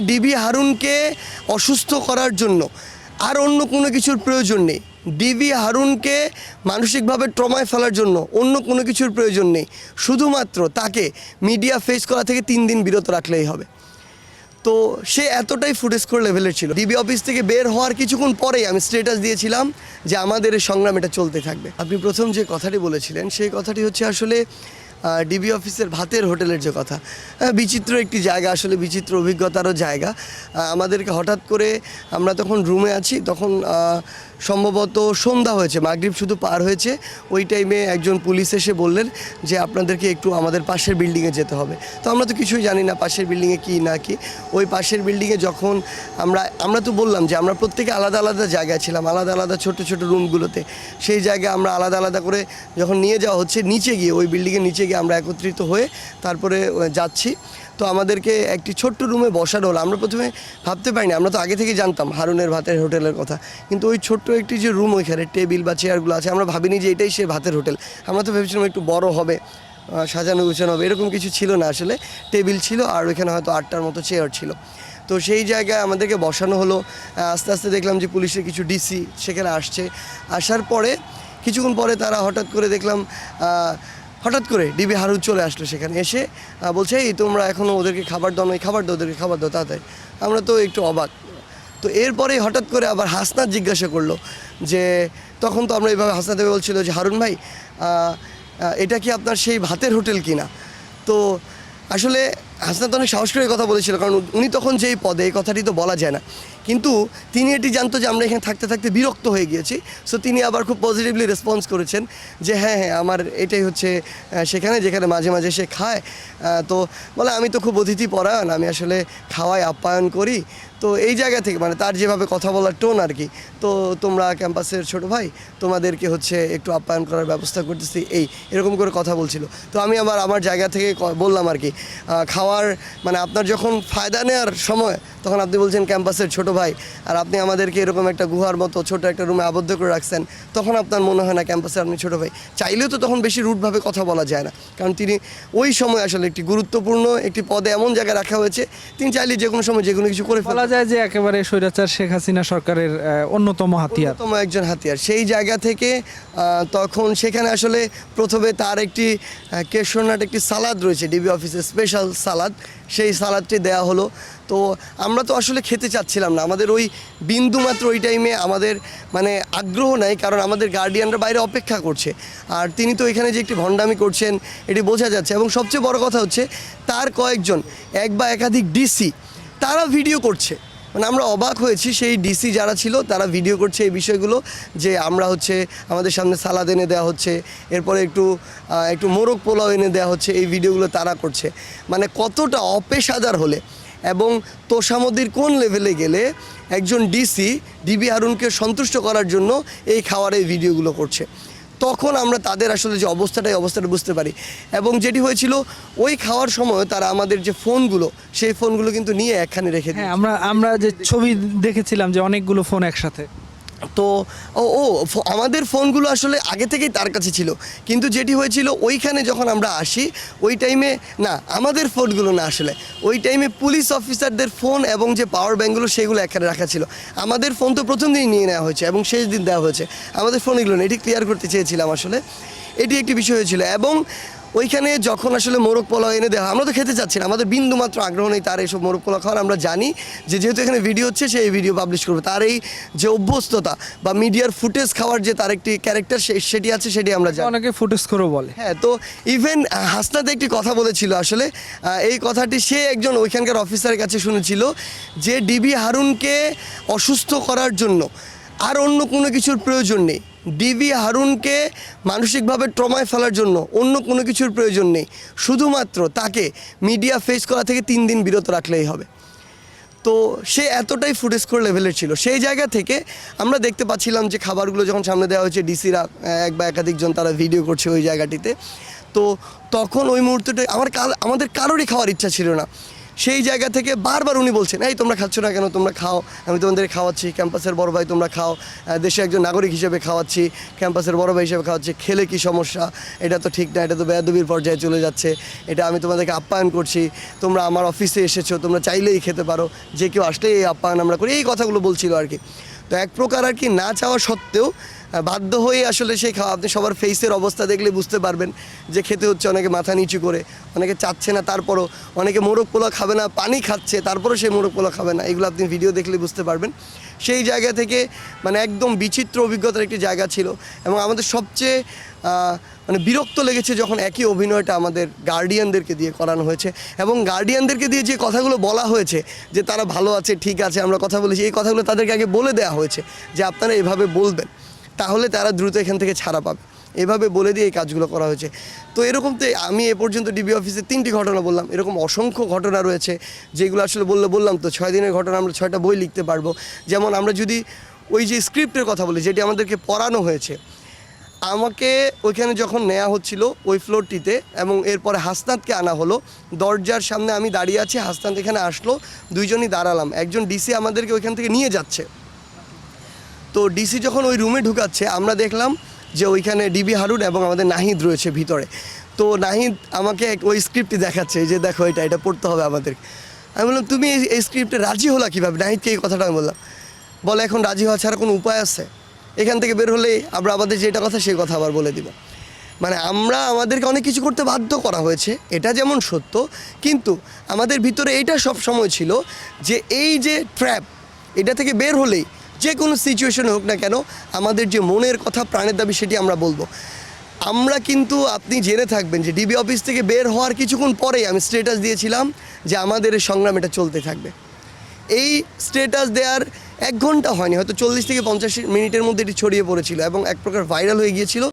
DB হারুনকে অসুস্থ করার জন্য। আর অন্য কোনো কিছুর প্রয়োজন নেই। ডিবি হারুনকে মানসিকভাবে ট্রমায় ফেলার জন্য অন্য কোনো কিছুর প্রয়োজন নেই। শুধুমাত্র তাকে মিডিয়া ফেস করা থেকে তিন দিন বিরত রাখলেই হবে। তো সে এতটাই ফুটেস্কোর লেভেলের ছিল। ডিবি অফিস থেকে বের হওয়ার কিছুক্ষণ পরেই আমি স্টেটাস দিয়েছিলাম যে আমাদের এই সংগ্রাম এটা চলতে থাকবে। আপনি প্রথম যে কথাটি বলেছিলেন, সেই কথাটি হচ্ছে আসলে ডিবি অফিসের ভাতের হোটেলের যে কথা। বিচিত্র একটি জায়গা, আসলে বিচিত্র অভিজ্ঞতারও জায়গা। আমাদেরকে হঠাৎ করে আমরা তখন রুমে আছি, তখন সম্ভবত সন্ধ্যা হয়েছে, মাগরিব শুধু পার হয়েছে। ওই টাইমে একজন পুলিশ এসে বললেন যে, আপনাদেরকে একটু আমাদের পাশের বিল্ডিংয়ে যেতে হবে। তো আমরা তো কিছুই জানি না পাশের বিল্ডিংয়ে কী না কি। ওই পাশের বিল্ডিংয়ে যখন আমরা আমরা তো বললাম যে, আমরা প্রত্যেকে আলাদা আলাদা জায়গায় ছিলাম, আলাদা আলাদা ছোট ছোট রুমগুলোতে সেই জায়গায় আমরা আলাদা আলাদা করে যখন নিয়ে যাওয়া হচ্ছে, নিচে গিয়ে, ওই বিল্ডিংয়ের নিচে গিয়ে আমরা একত্রিত হয়ে তারপরে যাচ্ছি। তো আমাদেরকে একটি ছোট্ট রুমে বসানো হলো। আমরা প্রথমে ভাবতে পারিনি, আমরা তো আগে থেকে জানতাম হারুনের ভাতের হোটেলের কথা। কিন্তু ওই ছোট্ট একটি যে রুম ওইখানে, টেবিল বা চেয়ারগুলো আছে, আমরা ভাবিনি যে এটাই সে ভাতের হোটেল। আমরা তো ভেবেছিলাম একটু বড় হবে সাজানো গুছানো হবে, এরকম কিছু ছিল না আসলে। টেবিল ছিল আর ওইখানে হয়তো আটটার মতো চেয়ার ছিল। তো সেই জায়গায় আমাদেরকে বসানো হলো। আস্তে আস্তে দেখলাম যে পুলিশের কিছু ডিসি সেখানে আসছে। আসার পরে, কিছুক্ষণ পরে তারা হঠাৎ করে দেখলাম হঠাৎ করে ডিবি হারুন চলে আসলো সেখানে এসে বলছে, এই তোমরা এখনও ওদেরকে খাবার দাও না খাবার দাও, ওদেরকে খাবার দাও, তাড়াতাড়ি। আমরা তো একটু অবাক। তো এরপরে হঠাৎ করে আবার হাসনাত জিজ্ঞাসা করল যে, তখন তো আমরা এইভাবে হাসনাতে বলছিল যে, হারুন ভাই এটা কি আপনার সেই ভাতের হোটেল কিনা? তো আসলে হাসনাত অনেক সাহস করে কথা বলেছিল কারণ উনি তখন যেই পদে এই কথাটি তো বলা যায় না। কিন্তু তিনি এটি জানতো যে আমরা এখানে থাকতে থাকতে বিরক্ত হয়ে গিয়েছি। সো তিনি আবার খুব পজিটিভলি রেসপন্স করেছেন যে হ্যাঁ হ্যাঁ আমার এটাই হচ্ছে সেখানে যেখানে মাঝে মাঝে সে খায়। তো বলে আমি তো খুব অতিথি পরায়ণ আমি আসলে খাওয়াই আপ্যায়ন করি। তো এই জায়গা থেকে মানে তার যেভাবে কথা বলার টোন আর কি তো তোমরা ক্যাম্পাসের ছোট ভাই তোমাদেরকে হচ্ছে একটু আপ্যায়ন করার ব্যবস্থা করতেছি। এই এরকম করে কথা বলছিল। তো আমি আবার আমার জায়গা থেকে বললাম আর কি আহ, খাওয়ার মানে আপনার যখন ফায়দা নেওয়ার সময় তখন আপনি বলছেন ক্যাম্পাসের ছোট ভাই আর আপনি আমাদেরকে এরকম একটা গুহার মতো ছোট একটা রুমে আবদ্ধ করে রাখছেন তখন আপনার মনে হয় না ক্যাম্পাসে আপনি ছোট ভাই। চাইলেও তো তখন বেশি রুটভাবে কথা বলা যায় না কারণ তিনি ওই সময় আসলে একটি গুরুত্বপূর্ণ একটি পদে এমন জায়গায় রাখা হয়েছে তিনি চাইলে যে কোনো সময় যে কোনো কিছু করে বলা ফেলা যায় যে একেবারে স্বৈরাচার শেখ হাসিনা সরকারের অন্যতম হাতিয়ার। অন্যতম একজন হাতিয়ার। সেই জায়গা থেকে তখন সেখানে আসলে প্রথমে তার একটি আহ, কেশরনাট একটি সালাদ রয়েছে ডিবি অফিসের স্পেশাল সালাদ, সেই সালাদটি দেয়া হলো। তো আমরা তো আসলে খেতে চাচ্ছিলাম না। আমাদের ওই বিন্দু মাত্র ওই টাইমে আমাদের মানে আগ্রহ নাই, কারণ আমাদের গার্ডিয়ানরা বাইরে অপেক্ষা করছে। আর তিনি তো এখানে যে একটি ভণ্ডামি করছেন, এটি বোঝা যাচ্ছে। এবং সবচেয়ে বড় কথা হচ্ছে, তার কয়েকজন, এক বা একাধিক ডিসি তারা ভিডিও করছে। মানে আমরা অবাক হয়েছি সেই ডিসি যারা ছিল, তারা ভিডিও করছে এই বিষয়গুলো, যে আমরা হচ্ছে আমাদের সামনে সালাদ এনে দেওয়া হচ্ছে, এরপরে একটু একটু মোরগ পোলাও এনে দেওয়া হচ্ছে, এই ভিডিওগুলো তারা করছে। মানে কতটা অপেশাদার হলে এবং তোষামদির কোন লেভেলে গেলে একজন ডিসি ডিবি হারুনকে সন্তুষ্ট করার জন্য এই খাওয়ার এই ভিডিওগুলো করছে। তখন আমরা তাদের আসলে যে অবস্থাটাই অবস্থাটা বুঝতে পারি। এবং যেটি হয়েছিল ওই খাওয়ার সময় তারা আমাদের যে ফোনগুলো সেই ফোনগুলো কিন্তু নিয়ে একখানে রেখে হ্যাঁ আমরা আমরা যে ছবি দেখেছিলাম যে অনেকগুলো ফোন একসাথে। তো ও ও আমাদের ফোনগুলো আসলে আগে থেকেই তার কাছে ছিল। কিন্তু যেটি হয়েছিল, ওইখানে যখন আমরা আসি, ওই টাইমে না, আমাদের ফোনগুলো না আসলে। ওই টাইমে পুলিশ অফিসারদের ফোন এবং যে পাওয়ার ব্যাঙ্কগুলো সেগুলো এখানে রাখা ছিল। আমাদের ফোন তো প্রথম দিনই নিয়ে নেওয়া হয়েছে এবং শেষ দিন দেওয়া হয়েছে। আমাদের ফোন এগুলো এটি ক্লিয়ার করতে চেয়েছিলাম আসলে। এটি একটি বিষয় হয়েছিল এবং ওইখানে যখন আসলে মোরগ পোলাও এনে দেওয়া আমরা তো খেতে চাচ্ছি না আমাদের বিন্দু মাত্র আগ্রহ নেই তার এইসব মোরগ পোলাও খাওয়ার আমরা জানি যে যেহেতু এখানে ভিডিও হচ্ছে সেই ভিডিও পাবলিশ করবে। তার এই যে অভ্যস্ততা বা মিডিয়ার ফুটেজ খাওয়ার যে তার একটি ক্যারেক্টার সেটি আছে সেটি আমরা জানি। অনেকে ফুটেজ করেও বলে। হ্যাঁ তো ইভেন হাসনাতে একটি কথা বলেছিল আসলে এই কথাটি সে একজন ওইখানকার অফিসারের কাছে শুনেছিল যে ডিবি হারুনকে অসুস্থ করার জন্য আর অন্য কোনো কিছুর প্রয়োজন নেই। ডিবি হারুনকে মানসিকভাবে ট্রমায় ফেলার জন্য অন্য কোনো কিছুর প্রয়োজন নেই। শুধুমাত্র তাকে মিডিয়া ফেস করা থেকে তিন দিন বিরত রাখলেই হবে। তো সে এতটাই ফুটেস্কোর লেভেলের ছিল। সেই জায়গা থেকে আমরা দেখতে পাচ্ছিলাম যে খাবারগুলো যখন সামনে দেওয়া হয়েছে, ডিসিরা এক বা একাধিকজন তারা ভিডিও করছে ওই জায়গাটিতে। তো তখন ওই মুহূর্তটা আমার আমাদের কারোরই খাওয়ার ইচ্ছা ছিল না। সেই জায়গা থেকে বারবার উনি বলছেন, এই তোমরা খাচ্ছ না কেন? তোমরা খাও। আমি তোমাদের খাওয়াচ্ছি, ক্যাম্পাসের বড় ভাই তোমরা খাও। দেশে একজন নাগরিক হিসেবে খাওয়াচ্ছি, ক্যাম্পাসের বড় ভাই হিসেবে খাওয়াচ্ছি। খেলে কি সমস্যা? এটা তো ঠিক না, এটা তো বেয়াদবির পর্যায়ে চলে যাচ্ছে। এটা আমি তোমাদেরকে আপ্যায়ন করছি। তোমরা আমার অফিসে এসেছ, তোমরা চাইলেই খেতে পারো। যে কেউ আসলেই এই আপ্যায়ন আমরা করি। এই কথাগুলো বলছিল আর কি। তো এক প্রকার আর কি না চাওয়া সত্ত্বেও বাধ্য হয়ে আসলে সেই খাওয়া। আপনি সবার ফেসের অবস্থা দেখলে বুঝতে পারবেন যে খেতে হচ্ছে অনেকে মাথা নিচু করে, অনেকে চাচ্ছে না, তারপরও অনেকে মোরগ পোলা খাবে না, পানি খাচ্ছে, তারপরও সেই মোরগ পোলা খাবে না। এগুলো আপনি ভিডিও দেখলে বুঝতে পারবেন। সেই জায়গা থেকে মানে একদম বিচিত্র অভিজ্ঞতার একটি জায়গা ছিল এবং আমাদের সবচেয়ে মানে বিরক্ত লেগেছে যখন একই অভিনয়টা আমাদের গার্ডিয়ানদেরকে দিয়ে করানো হয়েছে এবং গার্ডিয়ানদেরকে দিয়ে যে কথাগুলো বলা হয়েছে যে তারা ভালো আছে, ঠিক আছে, আমরা কথা বলেছি, এই কথাগুলো তাদেরকে আগে বলে দেওয়া হয়েছে যে আপনারা এভাবে বলবেন। তাহলে তারা দ্রুত এখান থেকে ছাড়া পাবে। এভাবে বলে দিয়ে এই কাজগুলো করা হয়েছে। তো এরকম তো আমি এ পর্যন্ত ডিবি অফিসে তিনটি ঘটনা বললাম। এরকম অসংখ্য ঘটনা রয়েছে, যেগুলো আসলে বললে বললাম তো ছয় দিনের ঘটনা আমরা ছয়টা বই লিখতে পারব। যেমন আমরা যদি ওই যে স্ক্রিপ্টের কথা বলি, যেটি আমাদেরকে পড়ানো হয়েছে, আমাকে ওইখানে যখন নেওয়া হচ্ছিল ওই ফ্লোরটিতে এবং এরপরে হাসনাতকে আনা হলো, দরজার সামনে আমি দাঁড়িয়ে আছি, হাসনাত এখানে আসলো, দুইজনই দাঁড়ালাম। একজন ডিসি আমাদেরকে ওইখান থেকে নিয়ে যাচ্ছে। তো ডিসি যখন ওই রুমে ঢুকাচ্ছে, আমরা দেখলাম যে ওইখানে ডিবি হারুন এবং আমাদের নাহিদ রয়েছে ভিতরে। তো নাহিদ আমাকে ওই স্ক্রিপ্টটি দেখাচ্ছে যে, দেখো এটা এটা পড়তে হবে আমাদের। আমি বললাম, তুমি এই- স্ক্রিপ্টে রাজি হলা কীভাবে? নাহিদকে এই কথাটা আমি বললাম। বলে, এখন রাজি হওয়া ছাড়া কোনো উপায় আছে? এখান থেকে বের হলেই আমরা আমাদের যেটা কথা, সেই কথা আবার বলে দিব। মানে আমরা আমাদেরকে অনেক কিছু করতে বাধ্য করা হয়েছে, এটা যেমন সত্য, কিন্তু আমাদের ভিতরে এইটা সব সময় ছিল যে, এই যে ট্র্যাপ এটা থেকে বের হলেই যে কোনো সিচুয়েশন হোক না কেন, আমাদের যে মনের কথা, প্রাণের দাবি সেটি আমরা বলব। আমরা কিন্তু আপনি জেনে থাকবেন যে ডিবি অফিস থেকে বের হওয়ার কিছুক্ষণ পরেই আমি স্টেটাস দিয়েছিলাম যে আমাদের এই সংগ্রাম এটা চলতে থাকবে। এই স্টেটাস দেওয়ার এক ঘণ্টা হয়নি, হয়তো চল্লিশ থেকে পঞ্চাশ মিনিটের মধ্যে এটি ছড়িয়ে পড়েছিল এবং এক প্রকার ভাইরাল হয়ে গিয়েছিল।